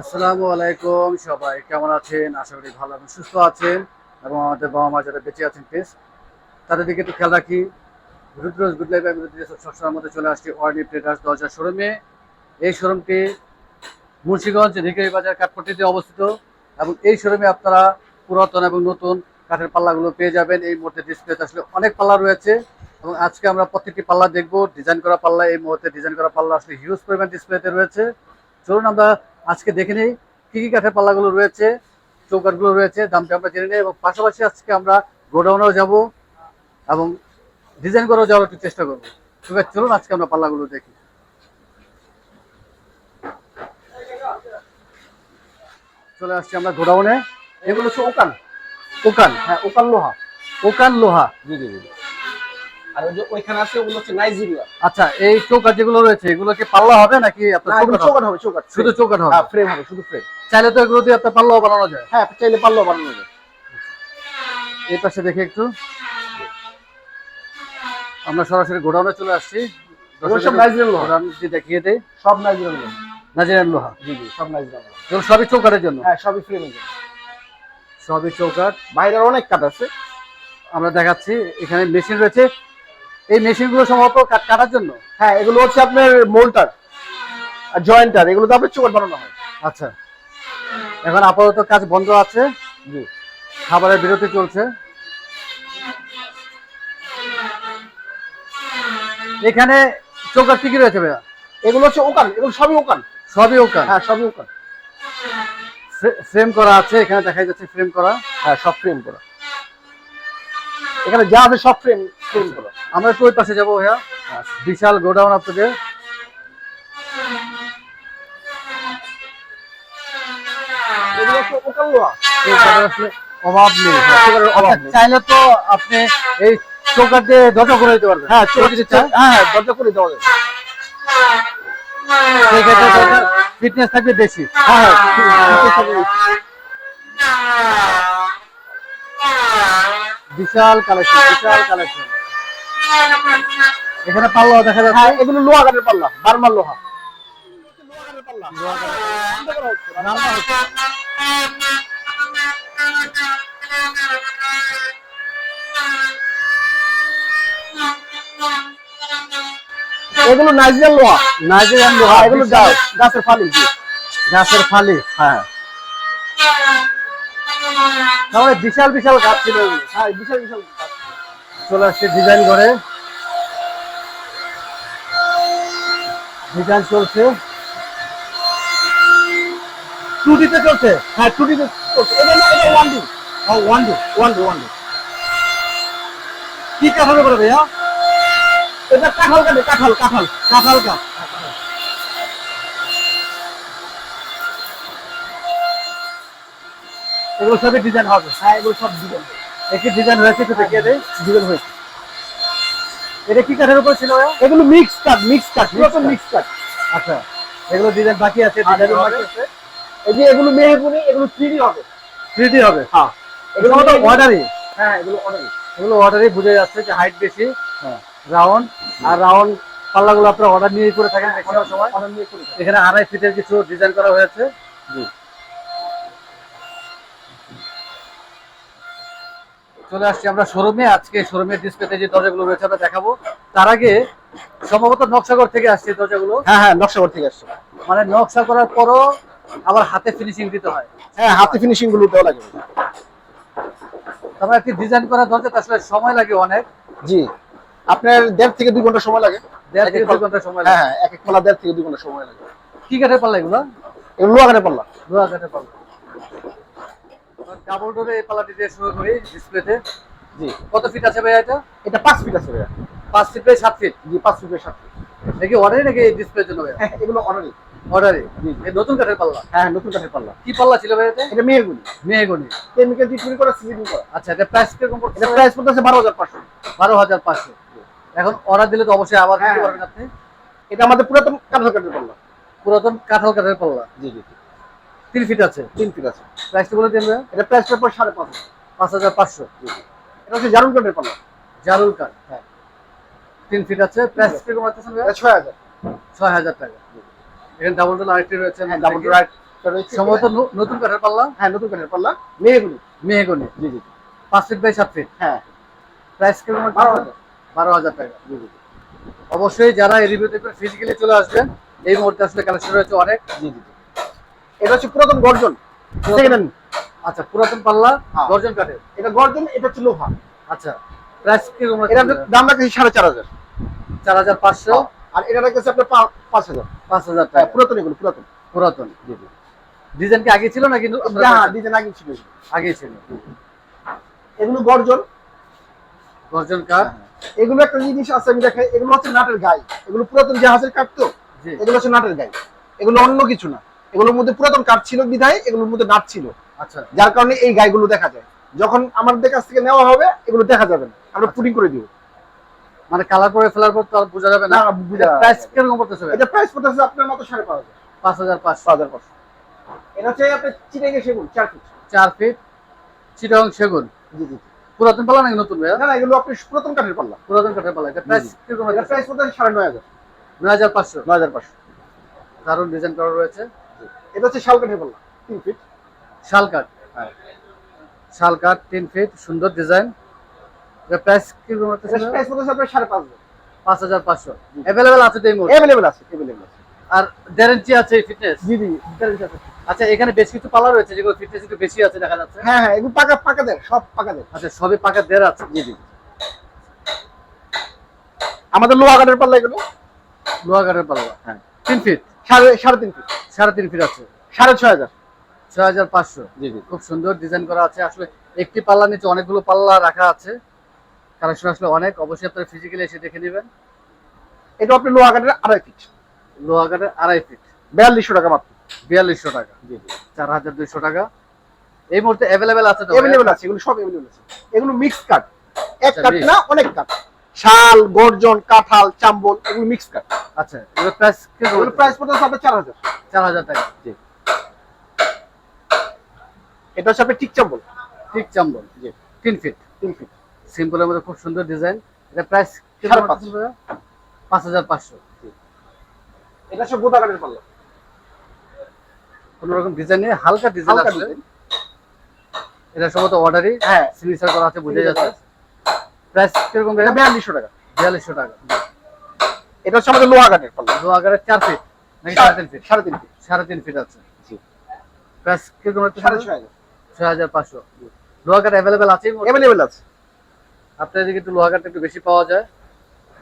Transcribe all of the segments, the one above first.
আসসালামু আলাইকুম সবাই, কেমন আছেন? আশা করি ভালো এবং সুস্থ আছেন এবং আমাদের বাবা মা যারা বেঁচে আছেন প্লিজ তাদের দিকে একটু খেয়াল রাখি। রুদ্রজ গুড লাইফ সবসময়ের মধ্যে চলে আসছি অর্নি ট্রেডার্স দরজা শোরুমে। এই শোরুমটি মুন্সিগঞ্জ রিকারি বাজার কাঠপট্টিতে অবস্থিত এবং এই শোরুমে আপনারা পুরাতন এবং নতুন কাঠের পাল্লাগুলো পেয়ে যাবেন। এই মুহূর্তে ডিসপ্লেতে আসলে অনেক পাল্লা রয়েছে এবং আজকে আমরা প্রত্যেকটি পাল্লা দেখব। ডিজাইন করা পাল্লা এই মুহূর্তে ডিজাইন করা পাল্লা আসলে হিউজ পরিমাণ ডিসপ্লেতে রয়েছে। চলুন আমরা আজকে দেখে নিই। কী কী কাঠের পাল্লাগুলো রয়েছে, চৌকাঠগুলো রয়েছে, দামটা আমরা জেনে নিই এবং পাশাপাশি আজকে আমরা গোডাউনেও যাব এবং ডিজাইন করেও যাওয়ার একটু চেষ্টা করব। ঠিক আছে, চলুন আজকে আমরা পাল্লাগুলো দেখি। চলে আসছি আমরা গোডাউনে। এগুলো হচ্ছে ওকান ওকান হ্যাঁ ওকান লোহা। ওকান লোহা। জি জি জি। আর ওই যে ওইখানে আছে ওগুলো হচ্ছে নাইজেরিয়া। আচ্ছা এই চৌকাঠ যেগুলো রয়েছে এগুলো কি পাল্লা হবে নাকি আপনার না এগুলো চৌকাঠ হবে? চৌকাট হবে চৌকাট শুধু চৌকাঠ হবে? হ্যাঁ ফ্রেম হবে শুধু ফ্রেম চাইলে তো এগুলো দিয়ে আপনার পাল্লাও বানানো যায়। হ্যাঁ চাইলে পারলেও বানানো যাবে এই পাশে দেখে একটু। আমরা সরাসরি গোডাউনে চলে আসছি। সব নাইজেরিয়ান লোহা। দেখিয়ে দেই। সব নাইজেরিয়ান লোহা। নাজিরান লোহা। জি জি সব নাইজেরিয়ান লোহা। সবই চৌকাঠের জন্য? হ্যাঁ সবই ফ্রেমের জন্য। সবই চৌকাঠ। বাইরের অনেক কাঠ আছে। আমরা দেখাচ্ছি এখানে মেশিন রয়েছে। এই মেশিনগুলো সম্ভবত কাটার জন্য? হ্যাঁ এগুলো হচ্ছে আপনার মোল্টার আর জয়েন্টার এগুলো তো আপনার চৌকাট বানানো হয়। আচ্ছা। এখন আপাতত কাজ বন্ধ আছে। জি। খাবারের বিরতি চলছে। এখানে চৌকাঠ কি রয়েছে ভাইয়া? এগুলো হচ্ছে ওকান এগুলো সবই ওকান। সবই ওকান? হ্যাঁ সবই ওকান। ফ্রেম করা আছে এখানে দেখা যাচ্ছে ফ্রেম করা। হ্যাঁ সব ফ্রেম করা। এখানে যা আছে সব ফ্রেম। আমরা ওই পাশে যাব ভাইয়া। বিশাল গোডাউন আপনাদের। এগুলো হচ্ছে ওকান লোহা চৌকাঠের আসলে অভাব নেই চৌকাঠের অভাব নেই। চাইলে তো আপনি এই চৌকাঠ দিয়ে দরজা করে দিতে পারবেন। হ্যাঁ কেউ চৌকাট যদি চায় হ্যাঁ দরজা করে দেওয়া যাবে ফিটনেস থাকবে বেশি। হ্যাঁ। বিশাল কালেকশন বিশাল কালেকশন এখানে পাল্লা দেখা যাচ্ছে। হ্যাঁ এগুলো লোহা কাঠের পাল্লা বারমার লোহা। এগুলো নাইজেরিয়ান লোহা। নাইজেরিয়ান লোহা হ্যাঁ, এগুলো গাছের ফালি। গাছের ফালি হ্যাঁ। তাহলে বিশাল বিশাল গাছ ছিল হ্যাঁ বিশাল বিশাল। চলে আসছে ডিজাইন করে ডিজাইন চলছে। টুটিতে চলছে? হ্যাঁ টুটিতে ওয়ান ডি কি কাঠামো করে ভাইয়া? এটা কাঁঠাল কাটে কাঁঠাল কাঁঠাল কাঁঠাল কাঠ এগুলো সবই ডিজাইন হবে। হ্যাঁ এগুলো সব ডিজাইন একটি ডিজাইন হয়েছে একটু দেখিয়ে দেয় ডিজাইন হয়েছে। এটা কি কাঠের উপর ছিল এগুলো মিক্স কাট মিক্স কাঠ। মিক্স কাট আচ্ছা এগুলো ডিজাইন বাকি আছে হ্যাঁ, ডিজাইন বাকি বাকি আছে। এই যে এগুলো মেহগুনি এগুলো থ্রি হবে। থ্রি ডি হবে। হ্যাঁ। এগুলো তো অর্ডারই হ্যাঁ এগুলো অনেক এগুলো অর্ডারই বুঝে যাচ্ছে যে হাইট বেশি। হ্যাঁ। রাউন্ড আর রাউন্ড পাল্লাগুলো আপনারা অর্ডার নিয়ে করে থাকেন সময় অনেক নিয়ে করি এখানে আড়াই ফিটের কিছু ডিজাইন করা হয়েছে। জি। চলে আসছি আমরা শোরুমে। আজকে শোরুমের ডিসপ্লেতে যে দরজাগুলো রয়েছে আমরা দেখাবো। তার আগে সম্ভবত নকশাগর থেকে আসছে দরজাগুলো। হ্যাঁ হ্যাঁ নকশাগর থেকে আসছে। মানে নকশা করার পরও আবার হাতে ফিনিশিং দিতে হয়। হ্যাঁ হাতে ফিনিশিংগুলো দেওয়া লাগে। তারপরে একটি ডিজাইন করা দরজা আসলে সময় লাগে অনেক। জি। আপনার দেড় থেকে দুই ঘণ্টা সময় লাগে। দেড় থেকে দুই ঘণ্টা সময় হ্যাঁ লাগে। হ্যাঁ এক এক পাল্লা দেড় থেকে দুই ঘণ্টা সময় লাগে। কি কাঠের পাল্লা এগুলো? এগুলো লোহা কাঠের পাল্লা। লোহা কাঠের পাল্লা। ডাবল ডোরে এই পাল্লাটি দিয়ে শুরু করি ডিসপ্লেতে জি। কত ফিট আছে ভাইয়া এটা? এটা পাঁচ ফিট আছে ভাইয়া। পাঁচ ফিট বাই সাত ফিট জি পাঁচ ফিটের সাত ফিট নাকি অর্ডারই নাকি ডিসপ্লের জন্য ভাইয়া? হ্যাঁ এগুলো জি। এই নতুন কাঠের পাল্লা? হ্যাঁ নতুন কাঠের পাল্লা। কি পাল্লা ছিল ভাই এটা? মেয়েগুলি মেহগনি। কেমিক্যাল দিয়ে তৈরি করা সিজিং করা। আচ্ছা এটা প্রাইস কীরকম এটা প্রাইস পড়তেছে বারো হাজার পাঁচশো। বারো হাজার পাঁচশো। এখন অর্ডার দিলে তো অবশ্যই আবার দিতে হ্যাঁ। পারবেন আপনি। এটা আমাদের পুরাতন কাঠের কাঠের পাল্লা। পুরাতন কাঁঠাল কাঠের পাল্লা। জি জি। তিন ফিট আছে। তিন ফিট আছে। প্রাইসটা বলে দিন? এটা প্রাইসটা পড়ে সাড়ে পাঁচ হাজার। পাঁচ হাজার পাঁচশো। জি জি। এটা হচ্ছে জারুল কাঠের পাল্লা জারুল কাঠ হ্যাঁ। তিন ফিট আছে। প্রাইস আছে? এটা ছয় হাজার। ছয় হাজার টাকা। এখানে ডাবল ডোর আরেকটি রয়েছে। হ্যাঁ ডাবল একটা রয়েছে। সম্ভবত নতুন কাঠের পাল্লা? হ্যাঁ নতুন কাঠের পাল্লা। মেহগুনি। মেহগনি। জি জি পাঁচ ফিট বাই সাত ফিট হ্যাঁ। প্রাইস? বারো হাজার। বারো হাজার টাকা। জি জি অবশ্যই যারা এই রিভিউ দেখবেন ফিজিক্যালি চলে আসবেন এই মুহূর্তে আসলে কালেকশন রয়েছে অনেক। জি জি। এটা হচ্ছে পুরাতন গর্জন। সেকেন্ড আচ্ছা পুরাতন পাল্লা হ্যাঁ। দর্জন কাঠের। এটা গর্জন এটা হচ্ছে লোহা। আচ্ছা। প্রাইস কীরকম এটা দাম রাখতেছি সাড়ে চার হাজার। চার হাজার পাঁচশো। আর এটা রাখতেছি আপনার পাঁচ হাজার। পাঁচ হাজার হ্যাঁ টাকা পুরাতন এগুলো পুরাতন। পুরাতন। জি জি। ডিজাইন কি আগে ছিল না কিন্তু হ্যাঁ ডিজাইন আগে ছিল। এগুলো। আগে ছিল। এগুলো গর্জন। দর্জন কাঠ। এগুলো একটা জিনিস আছে আমি দেখাই। এগুলো হচ্ছে নাটের গাই। এগুলো পুরাতন জাহাজের কাঠ তো? এগুলো হচ্ছে নাটের গাই। এগুলো অন্য কিছু না। এগুলোর মধ্যে পুরাতন কাঠ ছিল বিধায় এগুলোর মধ্যে নাট ছিল। আচ্ছা। যার কারণে এই গাইগুলো দেখা যায়। যখন আমাদের কাছ থেকে নেওয়া হবে এগুলো দেখা যাবে না। আমরা পুটিং করে দিব। মানে কালার করে ফেলার পর তো বোঝা যাবে না। না বুঝা প্রাইস কীরকম পড়তেছে? এটা প্রাইস পড়তেছে আপনার মতো সাড়ে পাঁচ হাজার। পাঁচ হাজার পাঁচ হাজার পাঁচশো। এটা হচ্ছে আপনার চিটাঙ্গে সেগুন চার ফিট। চার ফিট চিটং সেগুন। জি জি পুরাতন পাল্লা নাকি নতুন ভাইয়া? না না এগুলো আপনি পুরাতন কাঠের পাল্লা। পুরাতন কাঠের পাল্লা। এটা প্রাইস কীরকম এটা প্রাইস পড়তেছে সাড়ে নয় হাজার। নয় হাজার পাঁচশো। নয় হাজার পাঁচশো। দারুণ ডিজাইন করা রয়েছে। এটা হচ্ছে শাল কাঠের পাল্লা তিন ফিট শাল কাঠ হ্যাঁ। শাল কাঠ তিন ফিট সুন্দর ডিজাইন এটা প্রাইস পড়তেছে প্রাইস পড়তেছে আপনার সাড়ে পাঁচ পাঁচ হাজার পাঁচশো। অ্যাভেলেবেল আছে তো এই মুহূর্তে? অ্যাভেলেবেল আছে অ্যাভেলেবেল আছে। আর ইঞ্চি আছে ফিটনেস জি জি ডিটেলস আছে। আচ্ছা এখানে বেশ কিছু পাল্লা রয়েছে যেগুলো ফিটনেস একটু বেশি আছে দেখা যাচ্ছে। হ্যাঁ হ্যাঁ এগুলো পাকা পাকা দেয় সব পাকা দেয় আচ্ছা সবই পাকা দেড় আছে। জি জি। আমাদের লোহা কাঠের পাল্লা এগুলো? লোহা কাঠের পাল্লা হ্যাঁ। তিন ফিট সাড়ে সাড়ে তিন ফিট সাড়ে তিন ফিট আছে। সাড়ে ছয় হাজার। ছয় হাজার পাঁচশো। জি জি। খুব সুন্দর ডিজাইন করা আছে। আসলে একটি পাল্লা নিচে অনেকগুলো পাল্লা রাখা আছে। কালেকশন আসলে অনেক। অবশ্যই আপনারা ফিজিক্যালি এসে দেখে নেবেন। এটা আপনি লোহা কাঠের আড়াই ফিট লোহা কাঠের আড়াই ফিট বিয়াল্লিশশো টাকা মাত্র। বিয়াল্লিশশো টাকা। জি জি। চার হাজার দুইশো টাকা। এই মুহূর্তে অ্যাভেলেবেল আছে অ্যাভেলেবেল আছে। এগুলো সব অ্যাভেলেবেল আছে। এগুলো মিক্স কাঠ এক আচ্ছা, কাঠ না অনেক কাঠ শাল গর্জন কাঁঠাল চাম্বল এগুলো মিক্স কাঠ আচ্ছা এগুলো প্রাইস এগুলো প্রাইস পড়তেছে আপনার চার হাজার। চার হাজার টাকা এটা হচ্ছে আপনার টিক চাম্বল। ঠিক চাম্বল জি। তিন ফিট তিন ফিট সিম্পলের মধ্যে খুব সুন্দর ডিজাইন এটা প্রাইস পাঁচ। হাজার পাঁচশো এটা হচ্ছে গোদা কাঠের পাল্লা। কোন রকম ডিজাইন নেই হালকা ডিজাইন এটা সম্ভবত অর্ডারই হ্যাঁ। সিগনেচার করা আছে বুঝে যাচ্ছে। প্রাইস কীরকম এটা বিয়াল্লিশশো টাকা। বিয়াল্লিশশো টাকা। এটা হচ্ছে আমাদের লোহা কাঠের পাল্লা। আগারে চার ফিট। নাকি সাড়ে তিন ফিট? সাড়ে তিন ফিট। সাড়ে তিন ফিট আছে। জি। প্রাইস কীরকম হচ্ছে সাড়ে ছয় হাজার। পাঁচশো। লোহাঘাট অ্যাভেলেবেল আছে অ্যাভেলেবেল আছে। আপনার এদিকে একটু লোহাঘাট একটু বেশি পাওয়া যায়।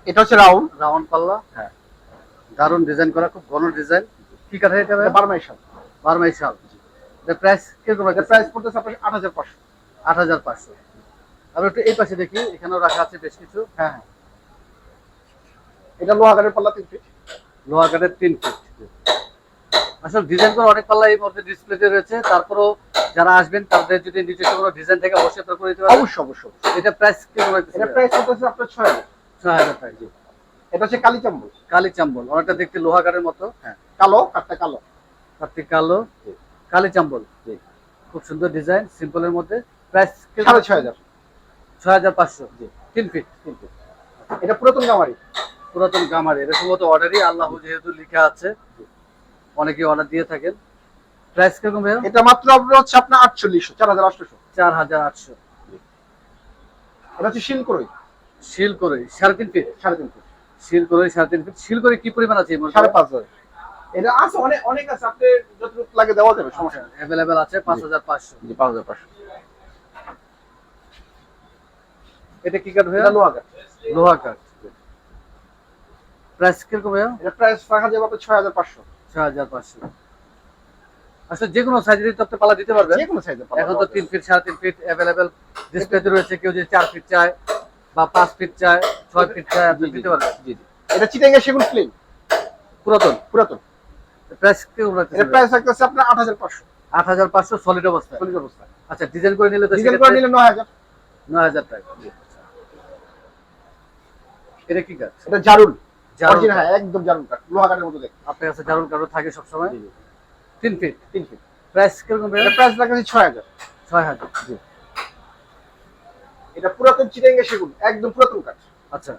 এটা হচ্ছে রাউন্ড। রাউন্ড পাল্লা। হ্যাঁ। দারুণ ডিজাইন করা খুব ঘন ডিজাইন কি কাঠের এটা এটা বারমাই শাল বারমাই শাল প্রাইস কীরকম প্রাইস পড়তেছে আপনার আট হাজার পাঁচশো। আট হাজার পাঁচশো। আর একটু এই পাশে দেখি এখানেও রাখা আছে বেশ কিছু। হ্যাঁ হ্যাঁ। এটা লোহা কাঠের পাল্লা তিন ফিট। লোহা কাঠের তিন ফিট। আসলে ডিজাইন করা অনেক পাল্লা এই মুহূর্তে ডিসপ্লেতে রয়েছে। তারপরেও যারা আসবেন তাদের যদি নিজস্ব কোনো ডিজাইন থেকে অবশ্যই আপনারা করে দিতে পারবেন। অবশ্যই। এটা প্রাইস এটা প্রাইস পড়তেছে আপনার ছয় হাজার। ছয় হাজার টাকা এটা হচ্ছে কালি চাম্বল। কালি চাম্বল অনেকটা দেখতে লোহা কাঠের মতো। হ্যাঁ কালো কাঠটা কালো। কার্তিক কালো। কালি চাম্বল। খুব সুন্দর ডিজাইন সিম্পলের মধ্যে। প্রাইস সাড়ে ছয় হাজার। ছয় হাজার পাঁচশো জি। তিন ফিট তিন ফিট এটা পুরাতন গামারি? পুরাতন গামারি এটা সম্ভবত অর্ডারই আল্লাহ যেহেতু লেখা আছে। অনেকে অর্ডার দিয়ে থাকেন। প্রাইস কীরকম ভাইয়া? এটা মাত্র আপনার হচ্ছে আপনার আটচল্লিশশো চার হাজার আটশোশো। চার হাজার আটশো। এটা হচ্ছে শিল করই শিল করে সাড়ে তিন ফিট সাড়ে তিন ফিট শিল করে সাড়ে তিন ফিট শিল করে কি পরিমাণ আছে সাড়ে পাঁচ হাজার। এটা আছে অনেক অনেক আছে। আপনি যতটুকু লাগে দেওয়া যাবে সমস্যা অ্যাভেলেবেল আছে পাঁচ হাজার পাঁচশো। পাঁচ হাজার পাঁচশো। এটা কি কাঠ ভাইয়া? এটা লোহা কাঠ। লোহা কাঠ। প্রাইস কীরকম ভাইয়া? এটা প্রাইস রাখা যাবে আপনার ছয় হাজার পাঁচশো। ছয় হাজার পাঁচশো। আসলে যে কোনো সাইজের তো আপনি পালা দিতে পারবেন যে কোনো এখন তো তিন ফিট সাড়ে তিন ফিট অ্যাভেলেবেল ডিসপ্লেতে রয়েছে কেউ যদি চার ফিট চায় বা পাঁচ ফিট চায় ছয় ফিট চায় আপনি দিতে পারবেন। জি জি এটা চিটাঙ্গে সেগুন ক্লিন পুরাতন? পুরাতন। প্রাইস কীরকম এটা রাখতেছেন প্রাইস রাখতেছে আপনার আট হাজার পাঁচশো। আট হাজার পাঁচশো সলিড অবস্থা চল্লিশ অবস্থা আচ্ছা ডিজাইন করে নিলে তো ডিজাইন করে নিলে নয় হাজার। নয় হাজার টাকা। এটা কি কাজ এটা জারুল। জারুল হ্যাঁ একদম জারুল কাঠ লোহা কাঠের মতো দেখ আপনার কাছে জারুল কারও থাকে সবসময়? তিন ফিট তিন ফিট প্রাইস কীরকম প্রাইস রাখতেছি ছয় হাজার। ছয় হাজার। এটা পুরাতন চিটাঙ্গে সেগুন একদম পুরাতন কাঠ আচ্ছা।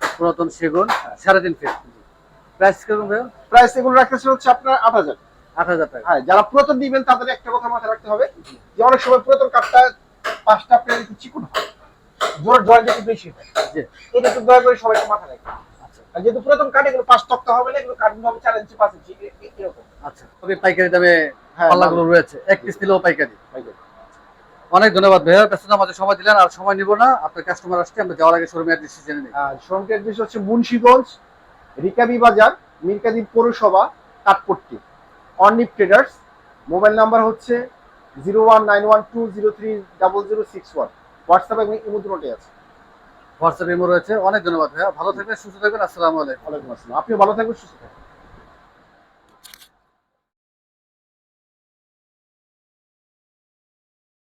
পুরাতন সেগুন সাড়ে তিন ফিট প্রাইস কীরকম ভাইয়া? প্রাইস এগুলো রাখতেছে হচ্ছে আপনার আট হাজার। আট হাজার টাকা। হ্যাঁ যারা পুরাতন নিবেন তাদের একটা কথা মাথায় রাখতে হবে যে অনেক সময় পুরাতন কাঠটা পাঁচটা চিকুন হয়। জোর জয়েন্ট একটু বেশি হয়। এটা একটু দয়া করে সবাই একটু মাথায় রাখবে আচ্ছা। আর যেহেতু পুরাতন কাঠ এগুলো পাঁচ তক্তা হবে না এগুলো কাঠগুলো হবে চার ইঞ্চি পাঁচ ইঞ্চি এরকম। আচ্ছা। পাইকারি দামে হ্যাঁ, পাল্লাগুলো রয়েছে। এক পিস নিলেও পাইকারি। ভালো। অনেক ধন্যবাদ ভাইয়া। সময় দিলেন আর সময় নিব না। আপনার কাস্টমার আসছে আমরা যাওয়ার আগে শোরুমে অ্যাড্রেস জেনে নিই। শ্রমিকের অ্যাড্রেস হচ্ছে মুন্সিগঞ্জ রিকাবি বাজার মিরকাদির পৌরসভা Kathpatti. Ornip traders mobile number হচ্ছে zero one nine one two zero three double zero six one WhatsApp এবং ইমো দুটোই আছে। হোয়াটসঅ্যাপ ইমো রয়েছে। অনেক ধন্যবাদ ভাইয়া। ভালো থাকবেন সুস্থ থাকবেন। আসসালামু আলাইকুম। ওয়ালাইকুম আসসালাম। আপনিও ভালো থাকবেন সুস্থ থাকবেন।